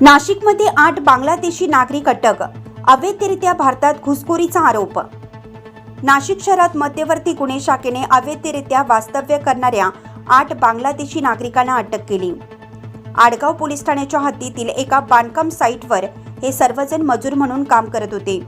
नाशिकमध्ये आठ बांगलादेशी नागरिक अटक. अवैधरित्या भारतात घुसखोरीचा आरोप. नाशिक शहरात मध्यवर्ती गुन्हे शाखेने अवैधरित्या वास्तव्य करणाऱ्या आठ बांगलादेशी नागरिकांना अटक केली. आडगाव पोलीस ठाण्याच्या हद्दीतील एका बांधकाम साईटवर हे सर्वजण मजूर म्हणून काम करत होते.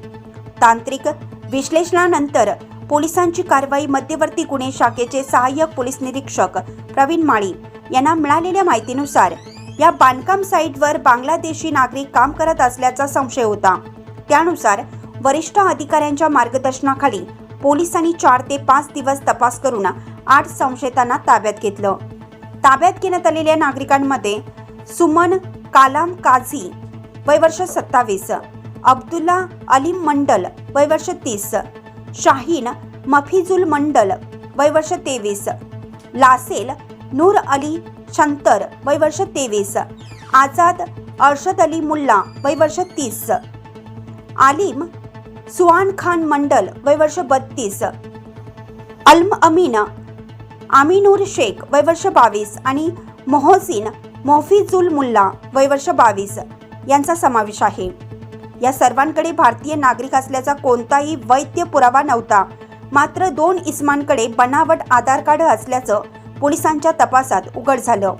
तांत्रिक विश्लेषणानंतर पोलिसांची कारवाई मध्यवर्ती गुन्हे शाखेचे सहाय्यक पोलीस निरीक्षक प्रवीण माळी यांना मिळालेल्या माहितीनुसार या बांधकाम साईटवर बांगलादेशी नागरिक काम करत असल्याचा संशय होता. त्यानुसार वरिष्ठ अधिकाऱ्यांच्या मार्गदर्शनाखाली पोलिसांनी चार ते पाच दिवस तपास करून आठ संशयितांना ताब्यात घेतलं. ताब्यात घेण्यात आलेल्या नागरिकांमध्ये सुमन कालाम काझी वयवर्ष सत्तावीस अब्दुल्ला अलीम मंडल वयवर्ष तीस शाहीन मफिजुल मंडल वयवर्ष तेवीस लासेल नूर अली शंतर वय वर्ष तेवीस. आझाद अर्शद अली मुल्ला वय वर्ष तीस. आलिम सुहान खान मंडल वय वर्ष बत्तीस. अल्म अमीन आमिनूर शेख वय वर्ष बावीस. आणि मोहसिन मोफिजुल मुल्ला वय वर्ष बावीस. यांचा समावेश आहे. या सर्वांकडे भारतीय नागरिक असल्याचा कोणताही वैद्य पुरावा नव्हता. मात्र दोन इस्मांकडे बनावट आधार कार्ड असल्याचं पोलिसांच्या तपासात उघड झालं.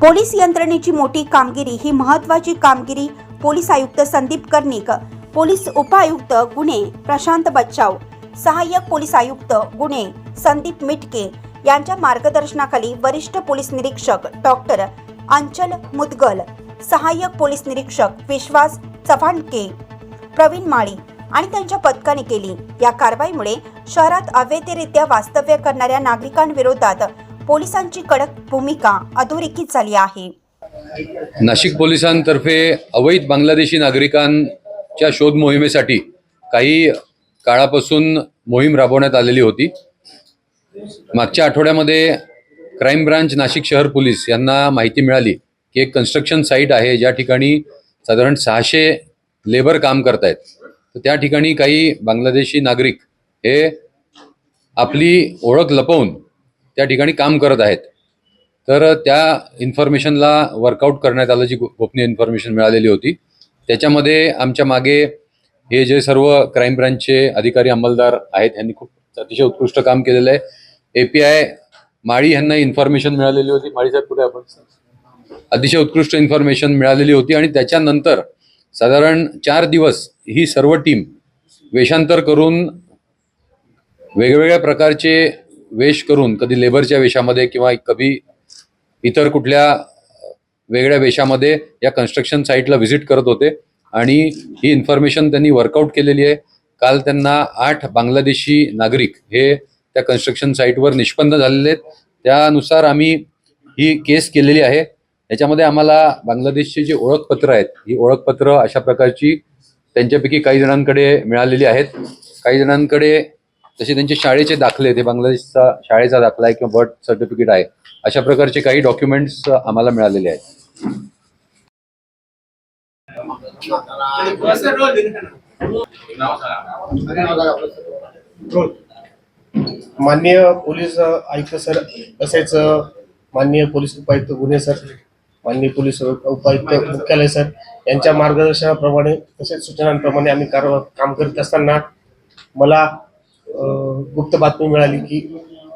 पोलीस यंत्रणेची मोठी कामगिरी ही महत्वाची कामगिरी पोलीस आयुक्त संदीप कर्णिक पोलीस उपायुक्त गुन्हे प्रशांत बच्चाव सहाय्यक पोलीस आयुक्त गुन्हे संदीप मिटके यांच्या मार्गदर्शनाखाली वरिष्ठ पोलीस निरीक्षक डॉक्टर अंचल मुदगल सहाय्यक पोलीस निरीक्षक विश्वास चव्हाणके प्रवीण माळी आणि त्यांच्या पथकाने केली. या कारवाईमुळे शहरात अवैधरित्या वास्तव्य करणाऱ्या नागरिकांविरोधात पोलिसांची कडक भूमिका अधोरेखित झाली आहे. नाशिक पोलिसांतर्फे अवैध बांगलादेशी नागरिकांच्या शोध मोहिमेसाठी काही काळापासून मोहीम राबवण्यात आलेली होती. मागच्या आठवड्यामध्ये क्राईम ब्रांच नाशिक शहर पोलीस यांना माहिती मिळाली की एक कन्स्ट्रक्शन साईट आहे ज्या ठिकाणी साधारण सहाशे लेबर काम करतायत. तर त्या ठिकाणी काही बांगलादेशी नागरिक हे आपली ओळख लपवून त्या ठिकाणी काम करत आहेत. तर त्या इन्फॉर्मेशनला वर्कआउट करण्यात आलं जी गोपनीय इन्फॉर्मेशन मिळालेली होती. त्याच्यामध्ये आमच्या मागे हे जे सर्व क्राईम ब्रांचचे अधिकारी अंमलदार आहेत यांनी खूप अतिशय उत्कृष्ट काम केलेलं आहे. ए पी आय माळी यांना इन्फॉर्मेशन मिळालेली होती. माळी साहेब कुठे आपण? अतिशय उत्कृष्ट इन्फॉर्मेशन मिळालेली होती आणि त्याच्यानंतर साधारण चार दिवस ही सर्व टीम वेषांतर करून वेगवेगळ्या प्रकारचे वेश करून कधी लेबरच्या वेशामध्ये किंवा कधी इतर कुठल्या वेगळ्या वेशामध्ये या कन्स्ट्रक्शन साईटला व्हिजिट करत होते. आणि ही इन्फॉर्मेशन त्यांनी वर्कआउट केलेली आहे. काल त्यांना आठ बांगलादेशी नागरिक हे त्या कन्स्ट्रक्शन साईटवर निष्पन्न झालेले आहेत. त्यानुसार आम्ही ही केस केलेली आहे. याच्यामध्ये आम्हाला बांगलादेशची जी ओळखपत्र आहेत ही ओळखपत्र अशा प्रकारची त्यांच्यापैकी काही जणांकडे मिळालेली आहेत. काही जणांकडे जसे त्यांचे शाळेचे दाखले ते बांगलादेशचा शाळेचा दाखला आहे किंवा बर्थ सर्टिफिकेट आहे अशा प्रकारचे काही डॉक्युमेंट्स आम्हाला मिळालेले आहेत. माननीय पोलीस आयुक्त सर तसेच माननीय पोलीस उपायुक्त गुन्हे सर माननीय पोलीस उपायुक्त मुख्यालय सर यांच्या मार्गदर्शनाप्रमाणे तसेच सूचनांप्रमाणे आम्ही कार काम करीत असताना मला गुप्त बातमी मिळाली की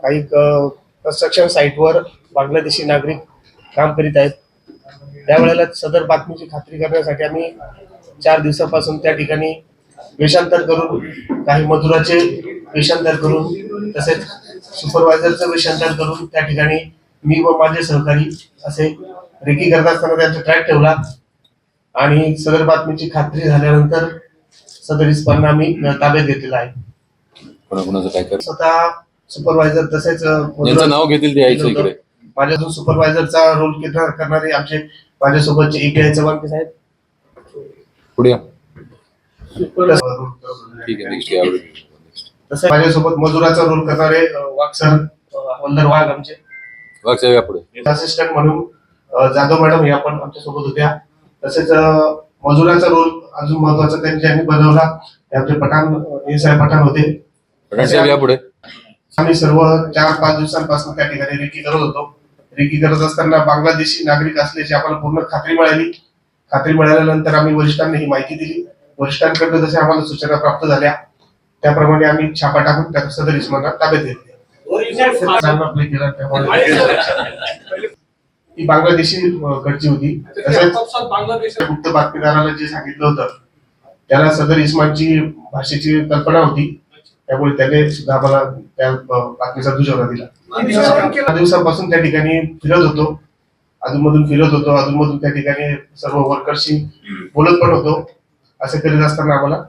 काही कन्स्ट्रक्शन साईटवर बांगलादेशी नागरिक काम करीत आहेत. त्यावेळेला सदर बातमीची खात्री करण्यासाठी आम्ही चार दिवसापासून त्या ठिकाणी वेषांतर करून काही मजुराचे वेषांतर करून तसेच सुपरवायझरचं वेषांतर करून त्या ठिकाणी मी व माझे सहकारी असे रेकी करत असताना त्यांचा ट्रॅक ठेवला. आणि सदर बातमीची खात्री झाल्यानंतर सदर इस्पांना आम्ही ताब्यात घेतलेला आहे. कोणाकोणाचं काय कर स्वतः सुपरवायझर तसेच यांचं नाव घेतील ते यायचं इकडे. माझ्या जो सुपरवायझरचा रोल करणारे आमचे माझ्यासोबतचे एपीआय चव्हाणके साहेब. पुढे या. ठीक आहे नेक्स्ट या. तसं माझ्यासोबत मजुराचा रोल करणारे अ, वाघ सर अ, हवलदार वाघ आमचे. वाघ साहेब या पुढे. असिस्टंट म्हणून जाधव मॅडम या पण आमच्यासोबत होत्या. तसेच अ, मजुराचा रोल अजून महत्त्वाचा त्यांनी ज्यांनी बनवला ते आमचे पठाण हे साहेब पठाण होते. पुढे. आम्ही सर्व चार पाच दिवसांपासून त्या ठिकाणी रेकी करत होतो. रेकी करत असताना बांगलादेशी नागरिक असल्याची आम्हाला पूर्ण खात्री मिळाली. खात्री मिळाल्यानंतर आम्ही वरिष्ठांना ही माहिती दिली. वरिष्ठांकडनं जशा आम्हाला सूचना प्राप्त झाल्या. त्याप्रमाणे आम्ही छापा टाकून त्या सदर इस्माना ताब्यात घेतले. ही बांगलादेशी कडची होती. तसेच गुप्त बातमीदाराला जे सांगितलं होतं त्याला सदर इस्मानची भाषेची कल्पना होती. त्यामुळे त्याने सुद्धा आम्हाला त्या बातमीचा दुजोरा दिला. दिवसापासून त्या ठिकाणी फिरत होतो. अधूनमधून फिरत होतो. अधूनमधून त्या ठिकाणी सर्व वर्करशी बोलत पण होतो. असं करीत असताना आम्हाला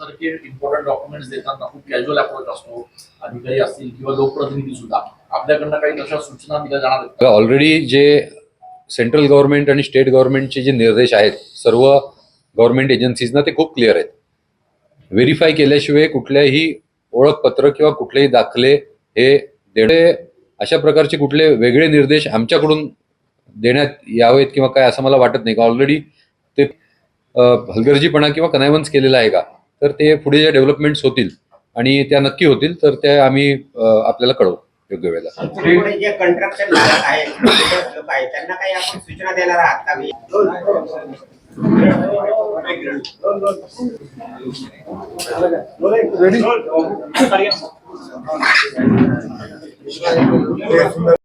सारखे इम्पॉर्टंट डॉक्युमेंट्स देताना खूप कॅज्युअल अप्रोच असतो. अधिकारी असतील किंवा लोकप्रतिनिधी सुद्धा. आपल्याकडनं काही तशा सूचना दिल्या जाणार आहेत ऑलरेडी जे सेंट्रल गव्हर्नमेंट आणि स्टेट गव्हर्नमेंटचे जे निर्देश आहेत सर्व गव्हर्नमेंट एजन्सीजना ते खूप क्लिअर आहेत. व्हेरीफाय केल्याशिवाय कुठल्याही ओळखपत्र किंवा कुठलेही दाखले हे देणे अशा प्रकारचे कुठले वेगळे निर्देश आमच्याकडून देण्यात यावेत किंवा काय असं मला वाटत नाही. का ऑलरेडी ते हलगर्जीपणा किंवा कनायवन्स केलेला आहे का? तर ते पुढे ज्या डेव्हलपमेंट्स होतील आणि त्या नक्की होतील तर त्या आम्ही आपल्याला कळवू. योग्य वेळेला जे कंट्रक्शन त्यांना काही आपण सूचना देणार आहात का मी?